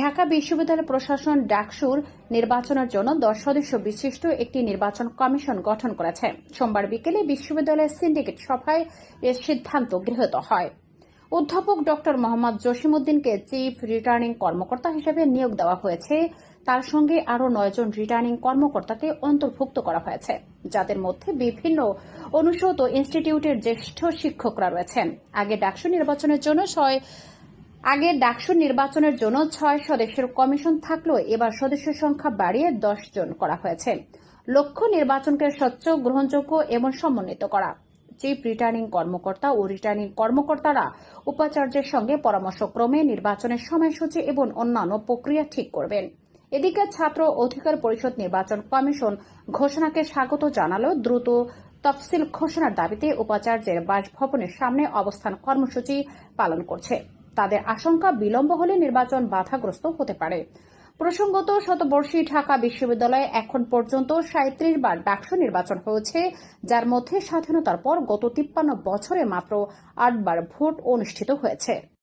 ঢাকা বিশ্ববিদ্যালয় প্রশাসন ডাকসুর নির্বাচনের জন্য দশ সদস্য বিশিষ্ট একটি নির্বাচন কমিশন গঠন করেছে। সোমবার বিকেলে বিশ্ববিদ্যালয়ের সিন্ডিকেট সভায় এর সিদ্ধান্ত গৃহীত হয়। অধ্যাপক ডক্টর মোহাম্মদ জসিমউদ্দিনকে চিফ রিটার্নিং কর্মকর্তা হিসেবে নিয়োগ দেওয়া হয়েছে। তার সঙ্গে আরও নয়জন রিটার্নিং কর্মকর্তাকে অন্তর্ভুক্ত করা হয়েছে, যাদের মধ্যে বিভিন্ন অনুষদ ও ইনস্টিটিউটের জ্যেষ্ঠ শিক্ষকরা রয়েছেন। আগে ডাকসু নির্বাচনের জন্য ছয় আগে ডাকসু নির্বাচনের জন্য ছয় সদস্যের কমিশন থাকলেও এবার সদস্য সংখ্যা বাড়িয়ে দশ জন করা হয়েছে। লক্ষ্য নির্বাচনকে স্বচ্ছ, গ্রহণযোগ্য এবং সমন্বিত করা। চিফ রিটার্নিং কর্মকর্তা ও রিটার্নিং কর্মকর্তারা উপাচার্যের সঙ্গে পরামর্শক্রমে নির্বাচনের সময়সূচি এবং অন্যান্য প্রক্রিয়া ঠিক করবেন। এদিকে ছাত্র অধিকার পরিষদ নির্বাচন কমিশন ঘোষণাকে স্বাগত জানালেও দ্রুত তফসিল ঘোষণার দাবিতে উপাচার্যের বাসভবনের সামনে অবস্থান কর্মসূচি পালন করছে। তাদের আশঙ্কা বিলম্ব হলে নির্বাচন বাধাগ্রস্ত হতে পারে। প্রসঙ্গত, শতবর্ষী ঢাকা বিশ্ববিদ্যালয়ে এখন পর্যন্ত সাঁত্রিশ বার ডাকসু নির্বাচন হয়েছে, যার মধ্যে স্বাধীনতার পর গত তিপ্পান্ন বছরে মাত্র আটবার ভোট অনুষ্ঠিত হয়েছে।